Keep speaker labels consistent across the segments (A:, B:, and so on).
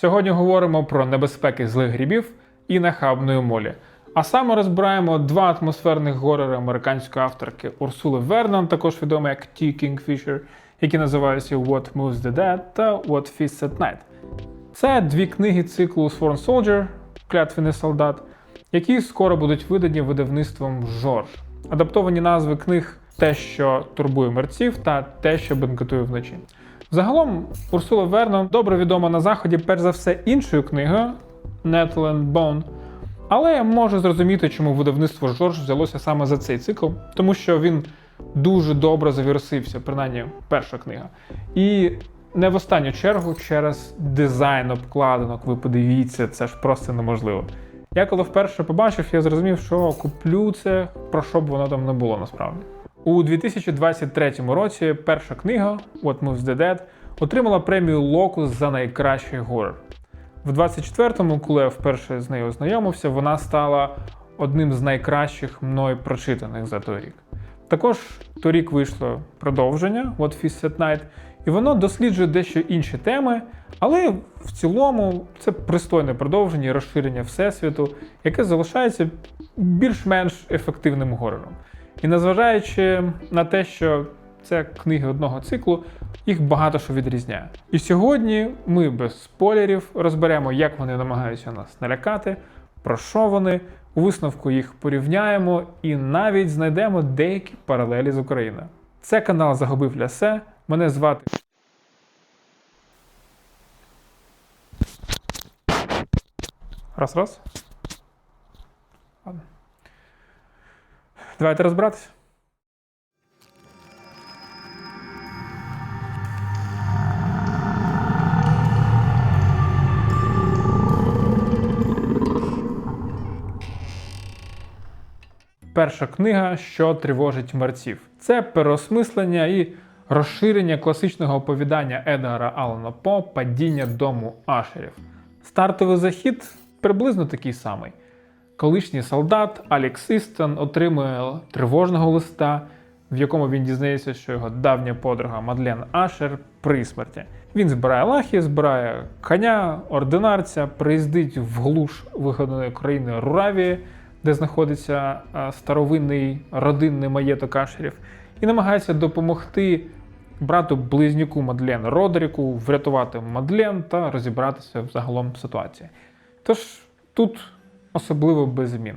A: Сьогодні говоримо про небезпеки злих грибів і нахабної молі. А саме розбираємо два атмосферних горори американської авторки Урсули Вернон, також відомі як T. Kingfisher, які називаються What Moves the Dead та What Feasts at Night. Це дві книги циклу Sworn Soldier Клятвений солдат, які скоро будуть видані видавництвом Жорж. Адаптовані назви книг Те, що турбує мерців, та Те, що бенкетує вночі. Загалом Урсула Вернон добре відома на заході, перш за все, іншою книгою Netland Bone. Але я можу зрозуміти, чому видавництво Жорж взялося саме за цей цикл, тому що він дуже добре завірусився, принаймні перша книга. І не в останню чергу через дизайн обкладинок. Ви подивіться, це ж просто неможливо. Я коли вперше побачив, я зрозумів, що куплю це, про що б воно там не було насправді. У 2023 році перша книга What Moves the Dead отримала премію Локус за найкращий горор. В 24-му, коли я вперше з нею ознайомився, вона стала одним з найкращих мною прочитаних за той рік. Також торік вийшло продовження What Feasts at Night, і воно досліджує дещо інші теми, але в цілому це пристойне продовження і розширення всесвіту, яке залишається більш-менш ефективним горором. І незважаючи на те, що це книги одного циклу, їх багато що відрізняє. І сьогодні ми без спойлерів розберемо, як вони намагаються нас налякати, про що вони, у висновку їх порівняємо і навіть знайдемо деякі паралелі з Україною. Це канал Загубив Лясе. Мене звати. Раз, раз. Давайте розбиратися. Перша книга, що тривожить мерців. Це переосмислення і розширення класичного оповідання Едгара Алана По Падіння дому Ашерів. Стартовий захід приблизно такий самий. Колишній солдат Алікс Істон отримує тривожного листа, в якому він дізнається, що його давня подруга Мадлен Ашер при смерті. Він збирає лахи, збирає коня, ординарця, приїздить в глуш вигаданої країни Руравії, де знаходиться старовинний родинний маєток Ашерів, і намагається допомогти брату близнюку Мадлен Родеріку врятувати Мадлен та розібратися в загалом ситуації. Тож тут особливо без змін.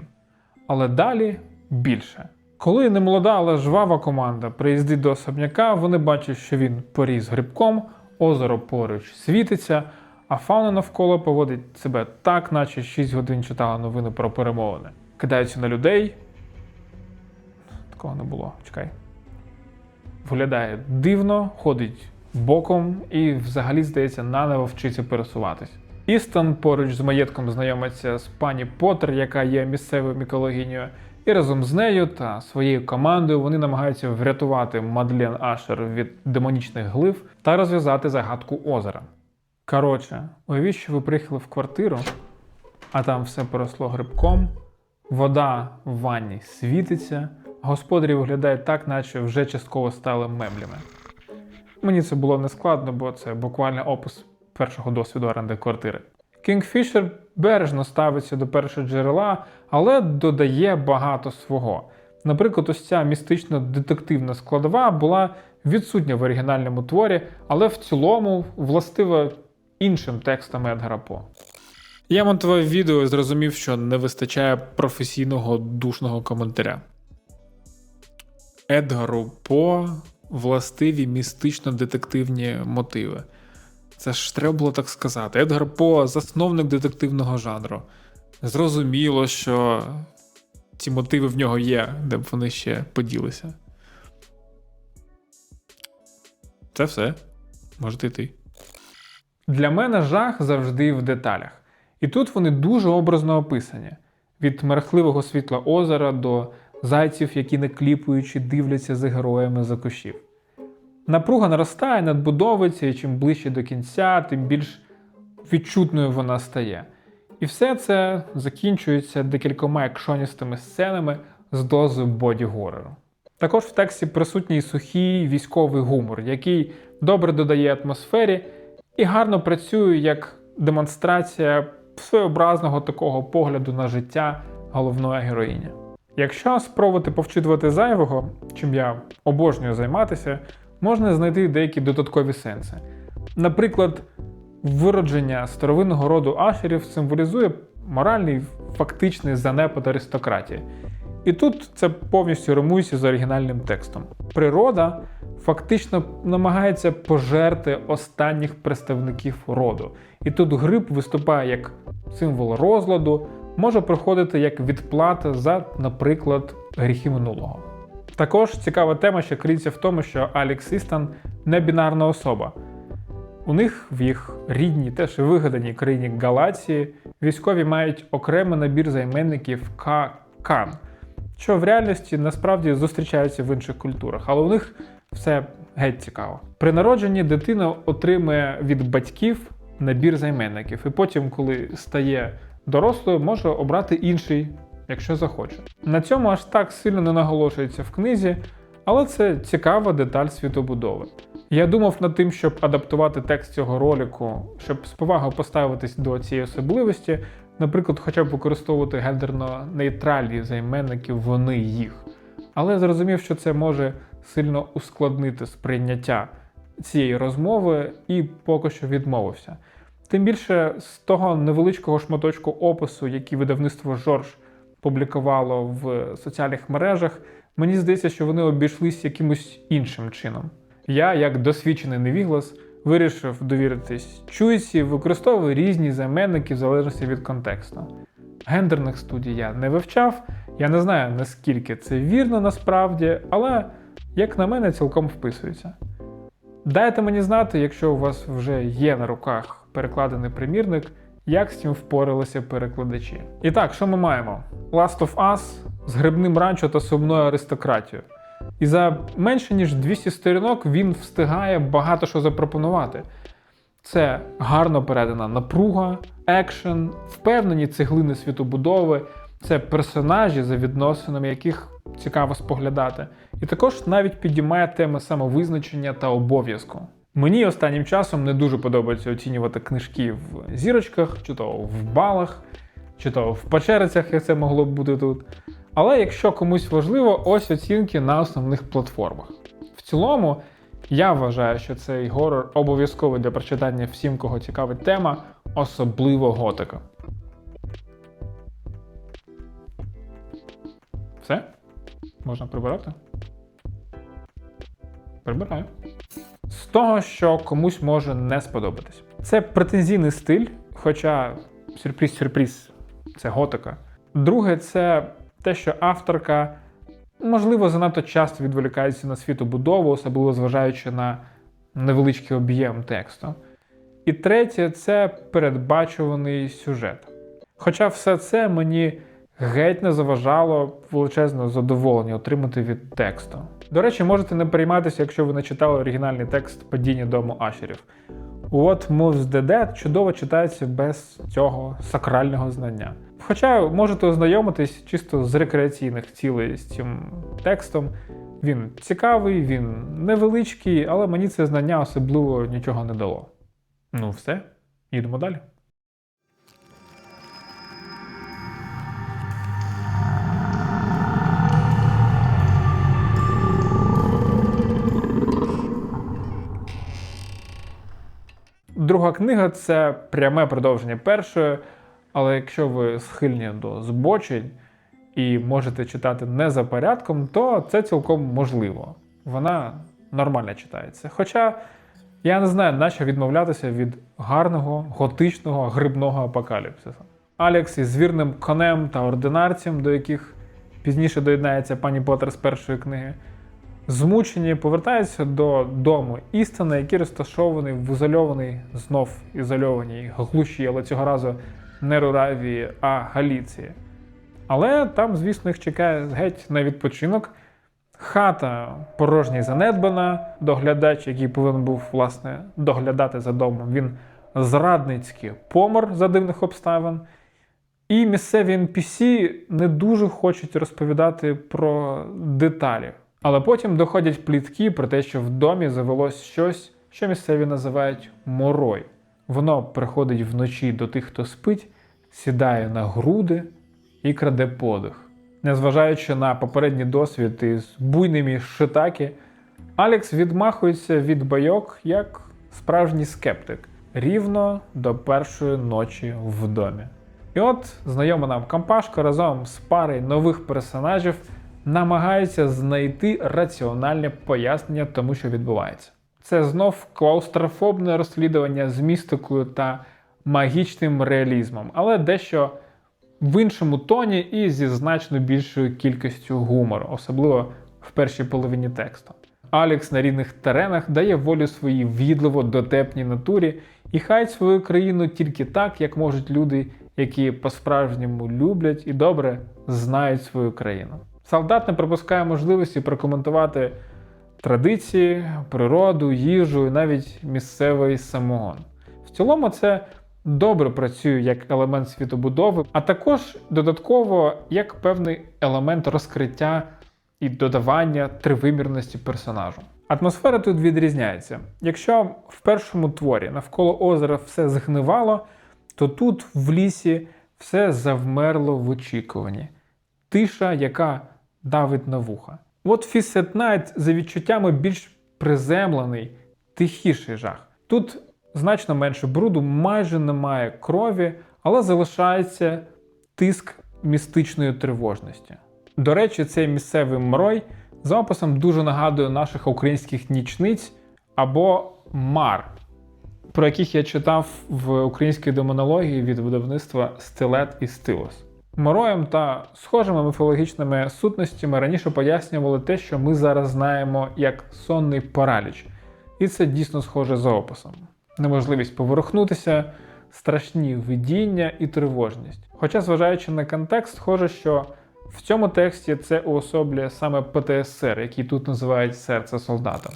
A: Але далі більше. Коли немолода, але жвава команда приїздить до особняка, вони бачать, що він поріс грибком, озеро поруч світиться, а фауна навколо поводить себе так, наче 6 годин читала новини про перемовини. Кидаються на людей. Такого не було, чекай. Виглядає дивно, ходить боком і взагалі, здається, наново вчиться пересуватись. Істон поруч з маєтком знайомиться з пані Поттер, яка є місцевою мікологінею, і разом з нею та своєю командою вони намагаються врятувати Мадлен Ашер від демонічних глив та розв'язати загадку озера. Коротше, уявіть, що ви приїхали в квартиру, а там все поросло грибком, вода в ванні світиться, господарі виглядають так, наче вже частково стали меблями. Мені це було не складно, бо це буквально опис першого досвіду оренди квартири. Кінгфішер бережно ставиться до першого джерела, але додає багато свого. Наприклад, ось ця містично-детективна складова була відсутня в оригінальному творі, але в цілому властива іншим текстам Едгара По. Я монтував відео і зрозумів, що не вистачає професійного душного коментаря. Едгару По властиві містично-детективні мотиви. Це ж треба було так сказати. Едгар По засновник детективного жанру. Зрозуміло, що ці мотиви в нього є, де б вони ще поділися. Це все. Можете йти. Для мене жах завжди в деталях. І тут вони дуже образно описані: від мерехливого світла озера до зайців, які накліпуючи дивляться за героями за кущів. Напруга наростає, надбудовується, і чим ближче до кінця, тим більш відчутною вона стає. І все це закінчується декількома екшоністими сценами з дозою боді горору. Також в тексті присутній сухий військовий гумор, який добре додає атмосфері і гарно працює як демонстрація своєобразного такого погляду на життя головної героїні. Якщо спробувати повчитувати зайвого, чим я обожнюю займатися, можна знайти деякі додаткові сенси. Наприклад, виродження старовинного роду ашерів символізує моральний фактичний занепад аристократії. І тут це повністю римується з оригінальним текстом. Природа фактично намагається пожерти останніх представників роду. І тут гриб виступає як символ розладу, може проходити як відплата за, наприклад, гріхи минулого. Також цікава тема ще криється в тому, що Алікс Істан не бінарна особа. У них в їх рідній, теж вигаданій країні Галації, військові мають окремий набір займенників К-Кан, що в реальності насправді зустрічаються в інших культурах, але у них все геть цікаво. При народженні дитина отримує від батьків набір займенників, і потім, коли стає дорослою, може обрати інший, якщо захоче. На цьому аж так сильно не наголошується в книзі, але це цікава деталь світобудови. Я думав над тим, щоб адаптувати текст цього ролику, щоб з повагою поставитись до цієї особливості, наприклад, хоча б використовувати гендерно-нейтральні займенники вони їх. Але зрозумів, що це може сильно ускладнити сприйняття цієї розмови і поки що відмовився. Тим більше з того невеличкого шматочку опису, який видавництво Жорж публікувало в соціальних мережах, мені здається, що вони обійшлись якимось іншим чином. Я, як досвідчений невіглас, вирішив довіритись чуйці, використовую різні займенники в залежності від контексту. Гендерних студій я не вивчав, я не знаю наскільки це вірно насправді, але, як на мене, цілком вписується. Дайте мені знати, якщо у вас вже є на руках перекладений примірник, як з цим впоралися перекладачі. І так, що ми маємо? Last of Us з грибним ранчо та сумною аристократією. І за менше ніж 200 сторінок він встигає багато що запропонувати. Це гарно передана напруга, екшен, впевнені цеглини світобудови, це персонажі, за відносинами яких цікаво споглядати. І також навіть підіймає теми самовизначення та обов'язку. Мені останнім часом не дуже подобається оцінювати книжки в зірочках, чи то в балах, чи то в печерицях, як це могло б бути тут. Але якщо комусь важливо, ось оцінки на основних платформах. В цілому, я вважаю, що цей горор обов'язковий для прочитання всім, кого цікавить тема, особливо готика. Все? Можна прибирати? Прибираю. Того, що комусь може не сподобатись. Це претензійний стиль, хоча сюрприз-сюрприз, це готика. Друге, це те, що авторка, можливо, занадто часто відволікається на світобудову, особливо зважаючи на невеличкий об'єм тексту. І третє це передбачуваний сюжет. Хоча все це мені геть не заважало величезне задоволення отримати від тексту. До речі, можете не перейматися, якщо ви не читали оригінальний текст падіння дому Ашерів. What Moves the Dead чудово читається без цього сакрального знання. Хоча можете ознайомитись чисто з рекреаційних цілей з цим текстом. Він цікавий, він невеличкий, але мені це знання особливо нічого не дало. Ну, все, їдемо далі. Друга книга це пряме продовження першої, але якщо ви схильні до збочень і можете читати не за порядком, то це цілком можливо. Вона нормально читається. Хоча я не знаю, нащо відмовлятися від гарного готичного грибного апокаліпсису. Алекс із звірним конем та ординарцем, до яких пізніше доєднається пані Поттер з першої книги, змучені повертаються до дому істини, який розташований в ізольованій, знов ізольованій глуші, але цього разу не Руравії, а Галіції. Але там, звісно, їх чекає геть на відпочинок. Хата порожня і занедбана, доглядач, який повинен був власне доглядати за домом, він зрадницький помер за дивних обставин. І місцеві NPC не дуже хочуть розповідати про деталі. Але потім доходять плітки про те, що в домі завелось щось, що місцеві називають морой. Воно приходить вночі до тих, хто спить, сідає на груди і краде подих. Незважаючи на попередній досвід із буйними шитаки, Алекс відмахується від байок як справжній скептик рівно до першої ночі в домі. І от знайома нам компашка разом з парою нових персонажів намагається знайти раціональне пояснення тому, що відбувається. Це знов клаустрофобне розслідування з містикою та магічним реалізмом, але дещо в іншому тоні і зі значно більшою кількістю гумору, особливо в першій половині тексту. Алекс на рідних теренах дає волю своїй в'їдливо дотепній натурі і хають свою країну тільки так, як можуть люди, які по-справжньому люблять і добре знають свою країну. Солдат не пропускає можливості прокоментувати традиції, природу, їжу і навіть місцевий самогон. В цілому це добре працює як елемент світобудови, а також додатково як певний елемент розкриття і додавання тривимірності персонажу. Атмосфера тут відрізняється. Якщо в першому творі навколо озера все згнивало, то тут в лісі все завмерло в очікуванні. Тиша, яка давить на вуха. От Fist Night за відчуттями більш приземлений, тихіший жах. Тут значно менше бруду, майже немає крові, але залишається тиск містичної тривожності. До речі, цей місцевий мрой за описом дуже нагадує наших українських нічниць або мар, про яких я читав в українській демонології від видавництва Стилет і Стилос. Мороєм та схожими міфологічними сутностями раніше пояснювали те, що ми зараз знаємо як сонний параліч, і це дійсно схоже за описом. Неможливість поворухнутися, страшні видіння і тривожність. Хоча, зважаючи на контекст, схоже, що в цьому тексті це уособлює саме ПТСР, який тут називають серце солдата.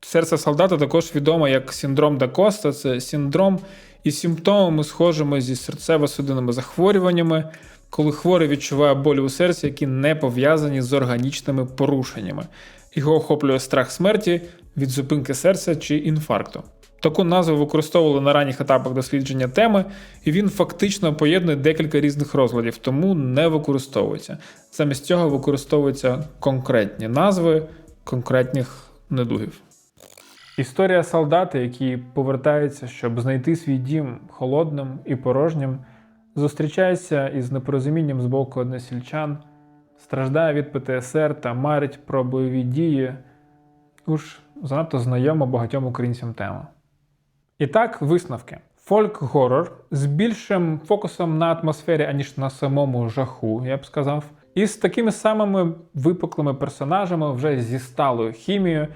A: Серце солдата також відомо як синдром Дакоста, це синдром із симптомами, схожими зі серцево-судинними захворюваннями, коли хворий відчуває болі у серці, які не пов'язані з органічними порушеннями. Його охоплює страх смерті від зупинки серця чи інфаркту. Таку назву використовували на ранніх етапах дослідження теми, і він фактично поєднує декілька різних розладів, тому не використовується. Замість цього використовуються конкретні назви конкретних недугів. Історія солдата, який повертається, щоб знайти свій дім холодним і порожнім, зустрічається із непорозумінням з боку односельчан, страждає від ПТСР та марить про бойові дії. Уж занадто знайома багатьом українцям тема. І так, висновки. Фольк-горор з більшим фокусом на атмосфері, аніж на самому жаху, я б сказав. І з такими самими випуклими персонажами, вже зі сталою хімією,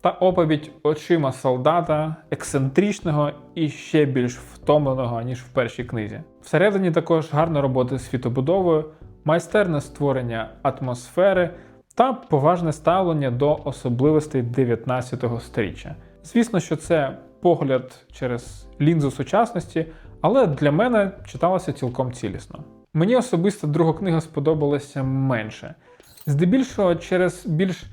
A: та оповідь очима солдата, ексцентричного і ще більш втомленого, ніж в першій книзі. Всередині також гарна робота з світобудовою, майстерне створення атмосфери та поважне ставлення до особливостей 19 століття. Звісно, що це погляд через лінзу сучасності, але для мене читалося цілком цілісно. Мені особисто друга книга сподобалася менше, здебільшого через більш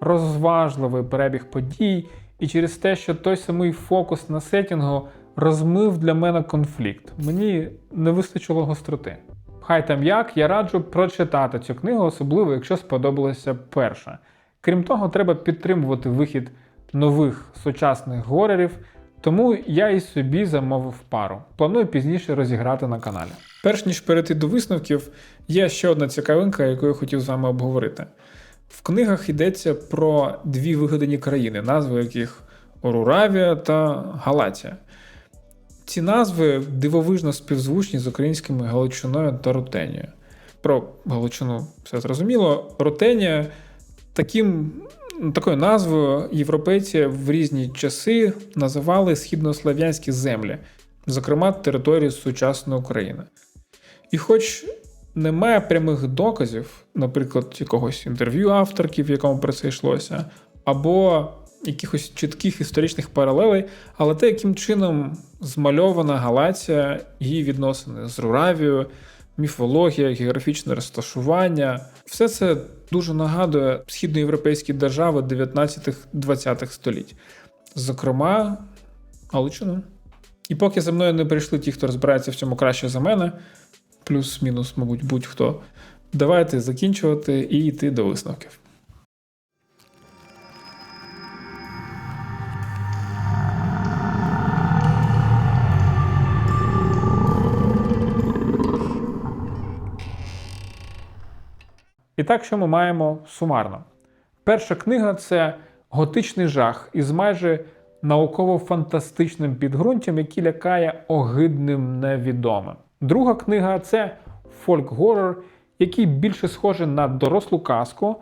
A: розважливий перебіг подій і через те, що той самий фокус на сетінгу розмив для мене конфлікт. Мені не вистачило гостроти. Хай там як, я раджу прочитати цю книгу, особливо якщо сподобалася перша. Крім того, треба підтримувати вихід нових сучасних горерів, тому я і собі замовив пару. Планую пізніше розіграти на каналі. Перш ніж перейти до висновків, є ще одна цікавинка, яку я хотів з вами обговорити. В книгах йдеться про дві вигадані країни, назви яких Оруравія та Галатія. Ці назви дивовижно співзвучні з українськими Галичиною та Рутенією. Про Галичину все зрозуміло. Рутенія таким, такою назвою європейці в різні часи називали східнослов'янські землі, зокрема території сучасної України. І хоч немає прямих доказів, наприклад, якогось інтерв'ю авторки, в якому про це йшлося, або якихось чітких історичних паралелей, але те, яким чином змальована Галація, її відносини з Руравією, міфологія, географічне розташування, все це дуже нагадує східноєвропейські держави 19-20 століть, зокрема, Галичину. І поки за мною не прийшли ті, хто розбирається в цьому краще за мене, плюс-мінус, мабуть, будь-хто, давайте закінчувати і йти до висновків. І так, що ми маємо сумарно? Перша книга це готичний жах із майже науково-фантастичним підґрунтям, який лякає огидним невідомим. Друга книга це фольк-горор, який більше схожий на дорослу казку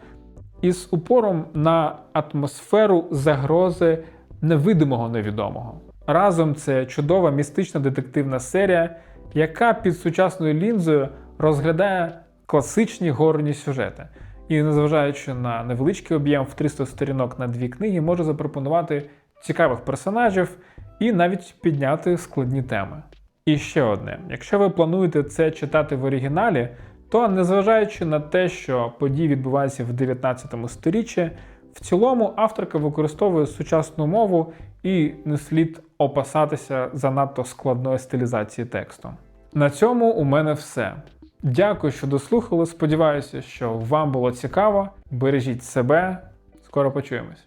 A: із упором на атмосферу загрози невидимого невідомого. Разом це чудова містична детективна серія, яка під сучасною лінзою розглядає класичні горні сюжети. І незважаючи на невеличкий об'єм в 300 сторінок на дві книги, може запропонувати цікавих персонажів і навіть підняти складні теми. І ще одне: якщо ви плануєте це читати в оригіналі, то незважаючи на те, що події відбуваються в 19 сторіччі, в цілому авторка використовує сучасну мову і не слід опасатися занадто складної стилізації тексту. На цьому у мене все. Дякую, що дослухали. Сподіваюся, що вам було цікаво. Бережіть себе. Скоро почуємось.